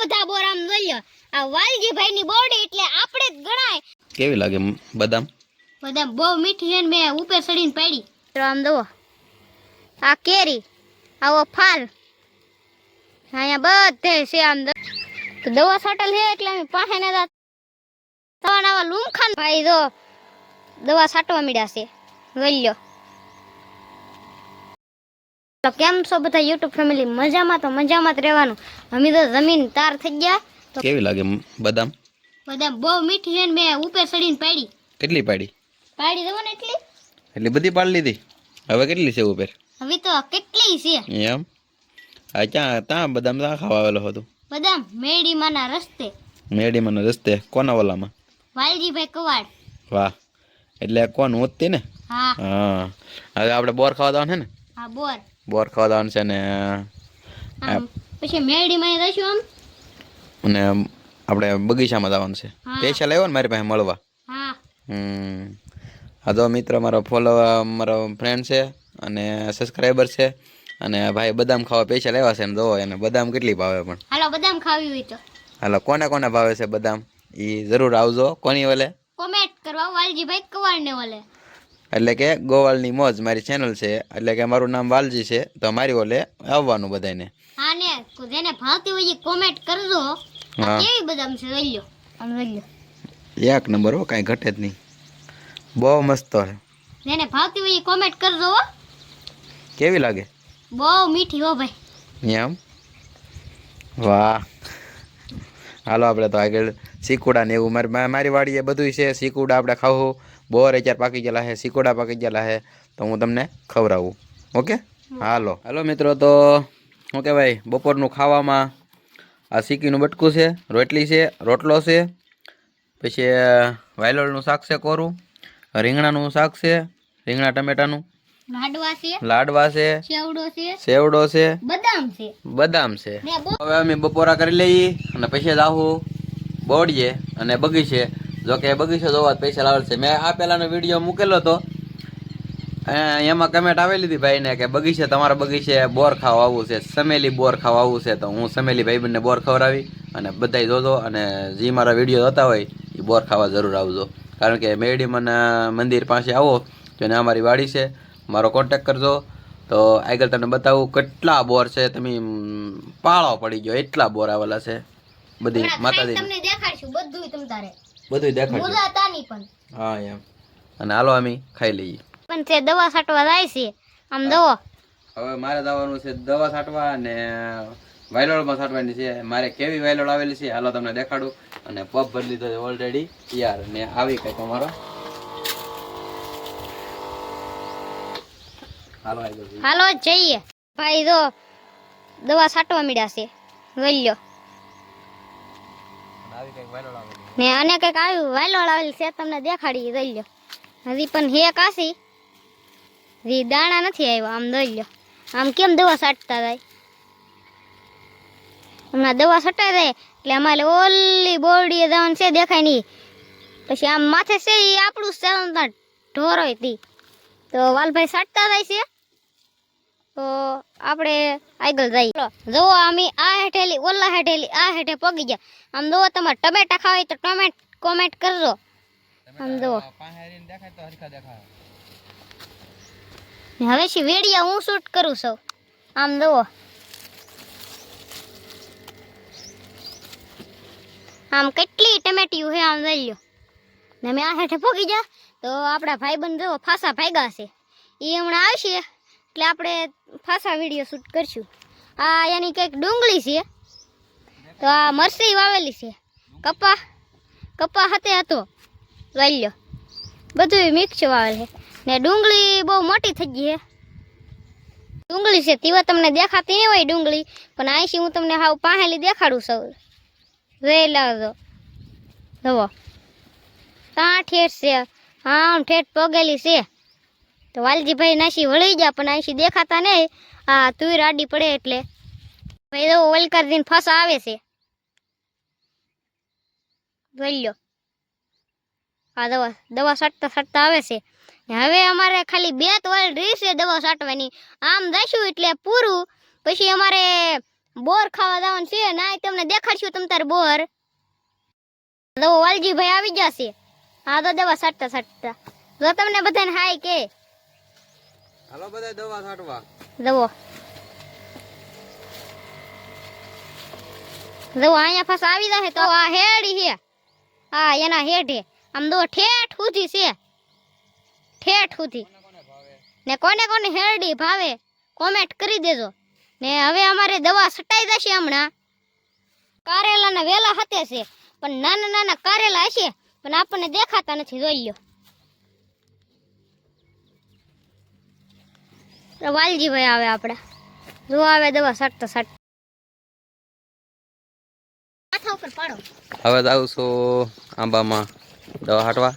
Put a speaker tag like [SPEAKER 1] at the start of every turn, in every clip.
[SPEAKER 1] બધા બોરામ આ વાલજીભાઈ ની બોડી એટલે આપણે જ ગણાય.
[SPEAKER 2] કેવી લાગે બદામ?
[SPEAKER 1] બદામ બહુ મીઠી છે ને મેં ઉપર ચડીને પાડી. આમ દો આ કેરી આવો ફાલ. અહીંયા બધે છે આમ તો દવા છાંટેલ છે એટલે અમે પાસે ને તવાના લુમખાન ભાઈ જો દવા છાંટવા મળ્યા છે. વલ્યો. તો કેમ છો બધા યુટ્યુબ ફેમિલી મજામાં તો મજામાં જ રહેવાનું. અમે તો જમીન તાર થઈ ગયા. તો
[SPEAKER 2] કેવી લાગે બદામ?
[SPEAKER 1] બદામ બહુ મીઠી છે ને મેં ઉપર ચડીને પાડી.
[SPEAKER 2] કેટલી પાડી?
[SPEAKER 1] પાડી દો ને એટલી?
[SPEAKER 2] એટલી બધી પાડી લીધી. હવે કેટલી છે ઉપર?
[SPEAKER 1] હવે તો કેટલી છે?
[SPEAKER 2] એમ? આ ક્યાં ત્યાં બદામ ત્યાં ખાવા આવેલો હતો.
[SPEAKER 1] બધા મેડીમાંના રસ્તે.
[SPEAKER 2] મેડીમાં રસ્તે? કોના ઓલામાં?
[SPEAKER 1] વાલજીભાઈ કવાડ.
[SPEAKER 2] વાહ. એટલે કોણ હું ને?
[SPEAKER 1] હા.
[SPEAKER 2] હા. હવે આપણે બોર ખાવા જવાનું છે ને?
[SPEAKER 1] હા બોર.
[SPEAKER 2] બોર ખાવા છે ને
[SPEAKER 1] પછી મેડીમાં રહીશું આમ?
[SPEAKER 2] અને આપણે બગીચામાં જવાનું છે. પૈસા લાવ્યો ને મારી પાસે મળવા.
[SPEAKER 1] હા.
[SPEAKER 2] હમ. હા તો મિત્ર મારો ફોલો મારો ફ્રેન્ડ છે અને સબસ્ક્રાઈબર છે અને ભાઈ બદામ ખાવા પૈસા લેવા છે ને જોવો એને બદામ કેટલી ભાવે પણ.
[SPEAKER 1] હાલો બદામ ખાવી હોય તો.
[SPEAKER 2] હાલો કોને કોને ભાવે છે બદામ? એ જરૂર આવજો કોની વલે?
[SPEAKER 1] કોમેન્ટ કરવા વાલજીભાઈ કવાડ ને ઓલે
[SPEAKER 2] એટલે કે ગોવાલની મોજ મારી ચેનલ છે એટલે કે મારું નામ વાલજી છે તો મારી ઓલે આવવાનું બધાને
[SPEAKER 1] હા ને જેને ભાવતી હોય એ કોમેન્ટ કરજો. કેવી બદામ છે વેલ્યો લો આમ
[SPEAKER 2] એક નંબર હો કાંઈ ઘટે જ નહીં. બહુ મસ્ત છે.
[SPEAKER 1] જેને ભાવતી હોય એ કોમેન્ટ કરજો હો.
[SPEAKER 2] કેવી લાગે?
[SPEAKER 1] બહુ મીઠી હો ભાઈ.
[SPEAKER 2] એમ? વાહ. હાલો આપણે તો આગળ સીકુડા ને એવું મારી મારી વાડીએ બધું છે. સીકુડા આપણે ખાવું બોર અત્યારે પાકી ગયેલા છે સીકુડા પાકી ગયેલા છે. તો હું તમને ખવડાવું. ઓકે? હાલો. હાલો મિત્રો તો શું કહેવાય? બપોરનું ખાવામાં આ સીકીનું બટકું છે રોટલી છે રોટલો છે પછી વાયલોળનું શાક છે કોરું રીંગણાનું શાક છે રીંગણા ટમેટાનું
[SPEAKER 1] લાડવા છે
[SPEAKER 2] લાડવા છે
[SPEAKER 1] સેવડો છે
[SPEAKER 2] સેવડો છે
[SPEAKER 1] બદામ છે.
[SPEAKER 2] બદામ છે. હવે અમે બપોરા કરી લઈએ અને પછી જાવું બોડીએ અને બગીચે. જો કે બગીચો જોવા પૈસા લાવે મેં આ પહેલાનો વીડિયો મૂકેલો હતો. એમાં કમેન્ટ આવેલી હતી ભાઈને કે બગીચે તમારા બગીચે બોર ખાવા આવવું છે સમેલી બોર ખાવા આવવું છે. તો હું સમેલી ભાઈબંધને બોર ખવડાવી અને બધાય જોજો અને જે મારા વીડિયો જોતા હોય એ બોર ખાવા જરૂર આવજો. કારણ કે મેરડીમન મંદિર પાસે આવો તો એને અમારી વાડી છે. મારો કોન્ટેક કરજો. તો આગળ તમને બતાવું કેટલા બોર છે. તમે પાળો પડી ગયો. એટલા બોર આવેલા છે. બધી માતાજી
[SPEAKER 1] તમને દેખાડશું બધું તમ તારે.
[SPEAKER 2] બધું દેખાડશું
[SPEAKER 1] મુલા તાની પણ.
[SPEAKER 2] હા એમ. અને હાલો અમે ખાઈ લઈએ.
[SPEAKER 1] પણ તે દવા છાંટવા જાય છે. આમ દવો.
[SPEAKER 2] હવે મારે જવાનું છે દવા છાંટવા અને વાયલોડમાં છાંટવાની છે. મારે કેવી વાયલોડ આવેલી છે હાલો તમને દેખાડું. અને પગ ભરી લીધો છે ઓલરેડી યાર ને આવી કંઈક અમારો હાલો
[SPEAKER 1] જઈએ. ભાઈ જો દવા છાંટવા મળ્યા છે.
[SPEAKER 2] વલ્યો
[SPEAKER 1] ને અને કંઈક આવ્યું વાયલોળ આવેલ છે તમને દેખાડી લો હજી પણ હે કાશી. હજી દાણા નથી આવ્યા આમ લો આમ કેમ દવા છાંટતા જાય? હમણાં દવા છટાઈ જાય એટલે અમારે ઓલી બોરડીએ જવાનું છે દેખાય નહીં. પછી આમ માથે છે એ આપણું છે ઢોર હોય તી. તો વાલભાઈ છાંટતા જાય છે? તો આપણે આગળ જઈએ. જો અમે આ હેઠેલી ઓલા હેઠેલી આ હેઠે પગી ગયા. આમ જુઓ તમારે ટમેટા ખાવા હોય તો ટમેટ કોમેન્ટ કરજો. આમ ને હવે છે વેડિયા હું શૂટ કરું છું. આમ જુઓ. આમ કેટલી ટમેટીયું છે આમ લઈ લો ને અમે આ હેઠે પગી ગયા. તો આપણા ભાઈબંધ જુઓ, ફાસા ભાગ્યા છે. એ હમણાં આવશે. એટલે આપણે ફાસા વીડિયો શૂટ કરશું. આ એની કંઈક ડુંગળી છે. તો આ મરસી વાવેલી છે. કપા કપા હતે હતો. વાલ્યો લ્યો. બધું મિક્સ વાવેલ છે. ને ડુંગળી બહુ મોટી થઈ ગઈ છે. ડુંગળી છે, તેવા તમને દેખાતી નહીં હોય ડુંગળી, પણ અહીંથી હું તમને હાવ પાહેલી દેખાડું સૌ જોઈ જો જવો ત્યાં ઠેઠ છે. આમ ઠેઠ પગેલી છે. તો વાલજીભાઈ નાસી વળી ગયા, પણ અહીંથી દેખાતા નહીં. આ તુર આડી પડે એટલે. ભાઈ જો વલકરજીને ફસ આવે છે. જોઈ લો આ દવા દવા સાટતા સાટતા આવે છે. હવે અમારે ખાલી બે તોલ રહી દવા છાંટવાની આમ જઈશું એટલે પૂરું. પછી અમારે બોર ખાવા જવાનું છે, ના તમને દેખાડશું તમ તાર બોર. તો વાલજીભાઈ આવી જશે હા તો દવા સાટતા સાટતા. જો તમને બધાને હાય કે.
[SPEAKER 2] હાલો બધા દવા છાંટવા.
[SPEAKER 1] દવો. જવો અહીંયા ફસ આવી જાય તો આ હેડી છે હા, એના હેઠે આમ દો ઠેઠ સુધી છે. ઠેઠ સુધી. ને કોને કોને હેરડી ભાવે કોમેન્ટ કરી દેજો. ને હવે અમારે દવા છટાઈ જશે હમણાં. કારેલાના વેલા હતે છે, પણ નાના નાના કારેલા હશે, પણ આપણને દેખાતા નથી, જોઈ લ્યો. વાલજીભાઈ આવે આપણા જો આવે દવા સટતા સટ માથા ઉપર પાડો.
[SPEAKER 2] હવે જાઉં છું આંબામાં દવા હાટવા.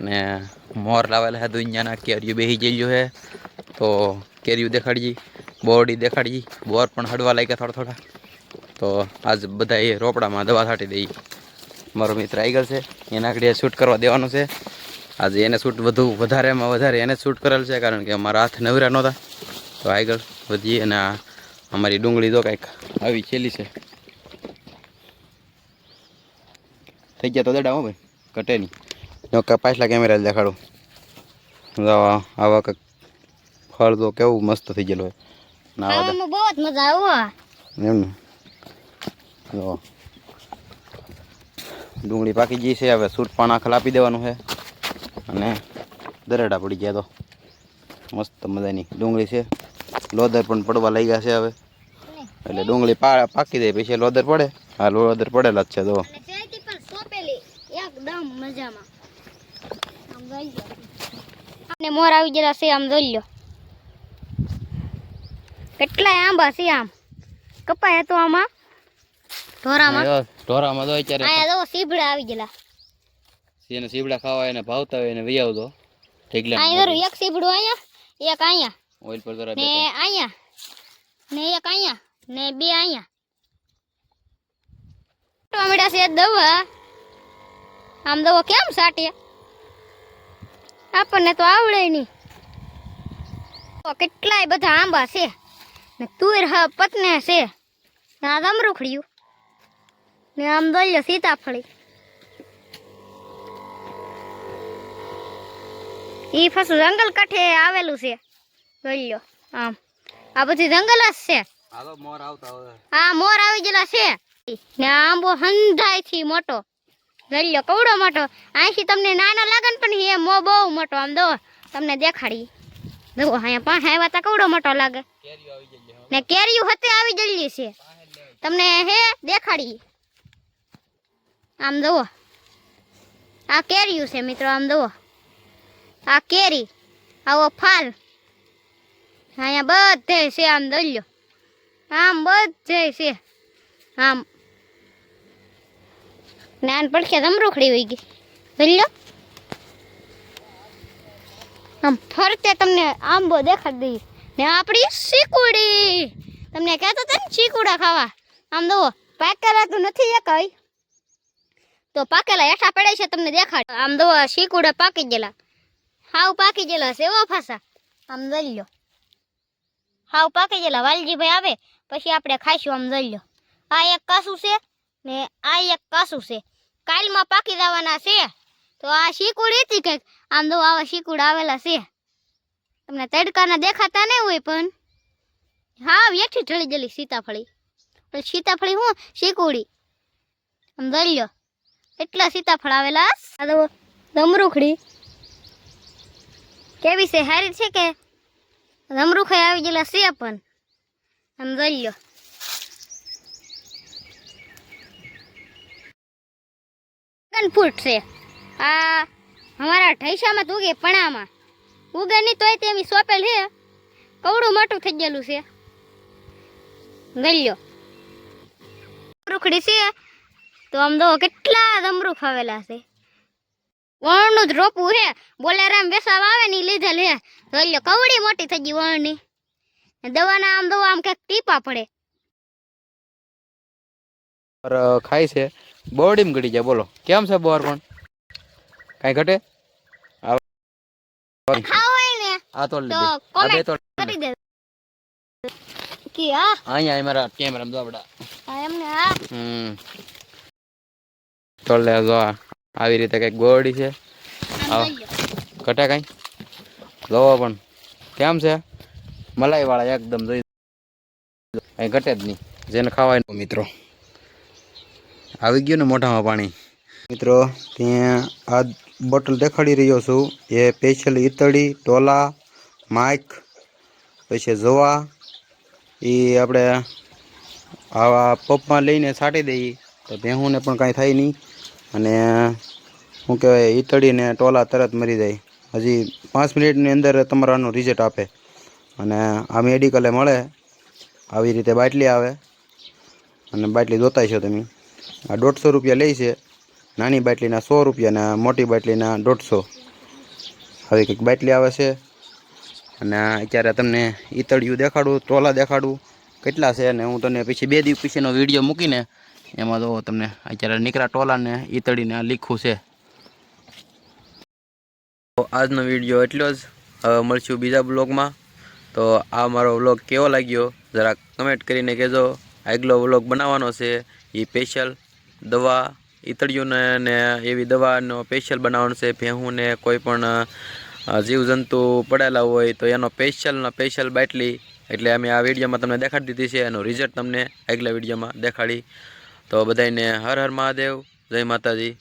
[SPEAKER 2] ને મોર લાવેલા હે દુનિયાના કેરીઓ બેસી ગયેલું હે. તો કેરીઓ દેખાડજી બોરડી દેખાડજી. બોર પણ હડવા લાગ્યા થોડા થોડા. તો આજ બધા એ રોપડામાં દવા છાંટી દઈ. મારો મિત્ર આગળ છે. એના આગળ શૂટ કરવા દેવાનું છે. આજે એને શૂટ વધુ વધારેમાં વધારે એને શૂટ કરેલ છે કારણ કે અમારા હાથ નવરા નહોતા. તો આગળ વધીએ અને આ અમારી ડુંગળી તો કાંઈક આવી છેલ્લી છે. થઈ ગયા તો દડા હો ભાઈ કટે નહીં. પાછલા કેમેરા દેખાડું. આવા કંઈક ફળ તો કેવું મસ્ત થઈ ગયેલું હોય. ના આવા
[SPEAKER 1] ખાવામાં બહુ જ મજા આવે
[SPEAKER 2] એમ ને. ડુંગળી પાકી ગઈ છે હવે સૂટ પણ આખલ આપી દેવાનું છે. અને દરેડા પડી ગયા તો. મસ્ત મજાની ડુંગળી છે. લોદર પણ પડવા લઈ ગયા છે હવે. એટલે ડુંગળી પાકી દે પછી લોદર પડે. હા લોદર પડેલા જ છે તો
[SPEAKER 1] અને ત્યાંથી પણ સોંપેલી એકદમ મજામાં. આમ જોઈ લો. અને મોર આવી ગયેલા છે આમ જોઈ લો. કેટલા આંબા છે આમ. કપાય તો આમાં. ઢોરામાં.
[SPEAKER 2] ઢોરામાં તો અત્યારે
[SPEAKER 1] આયા તો સીબડા આવી ગયેલા.
[SPEAKER 2] એને સીબડા ખાવા એને ભાવતા હોય એને વહી આવતો ઠેકલા
[SPEAKER 1] અહીંયા એક સીબડું અહીંયા એક અહીંયા
[SPEAKER 2] ઓઇલ પર જરા
[SPEAKER 1] ને અહીંયા ને એક અહીંયા ને બે અહીંયા ટોમેટા છે દવા. આમ દવા કેમ સાટીએ આપણને તો આવડે નહીં. તો કેટલાય બધા આંબા છે ને તુર હ પતને છે ને આ દમરૂખડ્યું ને આમ દોલ્યો સીતાફળી. ઈ પાછું જંગલ કાંઠે આવેલું છે. દોલ્યો આમ. આ બધી જંગલ જ છે.
[SPEAKER 2] હાલો મોર
[SPEAKER 1] આવી ગયેલા છે. ને આંબો હંધાયથી મોટો લ્યો કવડો મોટો. અહીંથી તમને નાનો લાગે ને પણ એ મો બહુ મોટો. આમ દો તમને દેખાડી. જુઓ અહીંયા પાસે આવ્યા તા કવડો મોટો લાગે. ને કેરીયું હતે આવી ગયેલી છે. તમને હે દેખાડી. આમ જુઓ. આ કેરીયું છે મિત્રો આમ જુઓ. આ કેરી, આવો ફાલ. અહીંયા બધે છે આમ દલ્યો આમ બધે છે આમ. નાન પડખે રમરૂખડી હોઈ ગઈ. દલ્યો આમ ફરતે તમને આંબો દેખાડી દઈ ને આપણી શીકુડી. તમને કહેતો હતા ને ચીકુડા ખાવા. આમ દો પાકેલા તો નથી એ કઈ તો પાકેલા હેઠા પડે છે તમને દેખાડ. આમ દો શીકુડા પાકી ગયેલા. હાવ પાકી ગયેલા છે એવો ફાસા. આમ દઈ લ્યો. હાવ પાકી ગયેલા વાલજીભાઈ આવે, પછી આપણે ખાઈશું આમ દઈ લ્યો. આ એક કાસું છે ને આ એક કાસું છે. કાલમાં પાકી જવાના છે. તો આ શીકુડ હતી કંઈક. આમ તો આવા શીકુડ આવેલા છે. તમને તડકાના દેખાતા નહીં હોય પણ. હા વેઠી ઢળી ગયેલી સીતાફળી. સીતાફળી હું? શીકુડી. આમ દલ્યો એટલા સીતાફળ આવેલા. દમરૂખડી કેવી છે? સારી છે કે? દમરૂખાઈ આવી ગયેલા છે પણ. આમ દલ્યો ફૂટ છે. આ અમારા ઢૈસામાં ઉગે પણામાં. ઉગે નહીં તોય તે એમ સોંપેલ છે. કવડું મોટું થઈ ગયેલું છે. ગલ્યો રૂખડી છે. તો આમ દો કેટલા દમરૂખ આવેલા છે. વણનું જ રોપવું હે. બોલેરામ વેસાવ આવે ને લીધેલ હે. ગલ્યો કવડી મોટી થઈ ગઈ વણની. દવાના આમ દવા આમ કંઈક ટીપા પડે.
[SPEAKER 2] ખાય છે. બોરડીમ ઘટી જાય. બોલો કેમ છે બોર પણ? કાંઈ ઘટે?
[SPEAKER 1] ને
[SPEAKER 2] આ
[SPEAKER 1] તો
[SPEAKER 2] લીધે. આ બે
[SPEAKER 1] comment
[SPEAKER 2] તોડ
[SPEAKER 1] કરી દે કે આ
[SPEAKER 2] અહીંયા મારા કેમેરા જો
[SPEAKER 1] એમને આ
[SPEAKER 2] હમ. તો લે જો આ. આવી રીતે કંઈક ગોળી છે. કટા કઈ? જોવો પણ. કેમ છે? મલાઈ વાળા એકદમ જોઈ કઈ ઘટે જ નહીં. જેને ખાવાય મિત્રો. આવી ગયું ને મોઢામાં પાણી. મિત્રો ત્યાં આ બોટલ દેખાડી રહ્યો છું. એ સ્પેશિયલ ઈતળી ટોલા માઇક પછી જોવા એ આપણે આવા પપમાં લઈને છાંટી દઈએ. તો ભેહુંને પણ કાંઈ થાય નહીં. અને શું કહેવાય, ઈતળીને ટોલા તરત મરી જાય. હજી પાંચ મિનિટની અંદર તમારાનું રિઝલ્ટ આપે. અને આ મેડિકલે મળે. આવી રીતે બાટલી આવે. અને બાટલી જોતાય છો તમે. આ દોઢસો રૂપિયા લે છે. નાની બાટલીના સો રૂપિયા અને મોટી બાટલીના દોઢસો. આવી કંઈક બાટલી આવે છે. અને અત્યારે તમને ઈતળિયું દેખાડું, ટોલા દેખાડું, કેટલા છે અને હું તમને પછી બે દિવસ પછીનો વીડિયો મૂકીને એમાં તો તમને અત્યારે નીકળા ટોલાને, ઈતળીને લીખું છે. આજનો વીડિયો એટલો જ. હવે મળશું બીજા બ્લોગમાં તો આ મારો વ્લોગ કેવો લાગ્યો, જરા કમેન્ટ કરીને કહેજો. આગલો વ્લોગ બનાવવાનો છે એ સ્પેશિયલ દવા, ઈતળીઓને ને એવી દવાનો સ્પેશિયલ બનાવવાનો છે. ભેહુંને કોઈ પણ જીવજંતુ પડેલા હોય તો એનો સ્પેશિયલનો સ્પેશિયલ બાટલી. એટલે અમે આ વિડીયોમાં તમને દેખાડી દીધી છે, એનું રિઝલ્ટ તમને આગલા વિડીયોમાં દેખાડી. તો બધાને હર હર મહાદેવ. જય માતાજી.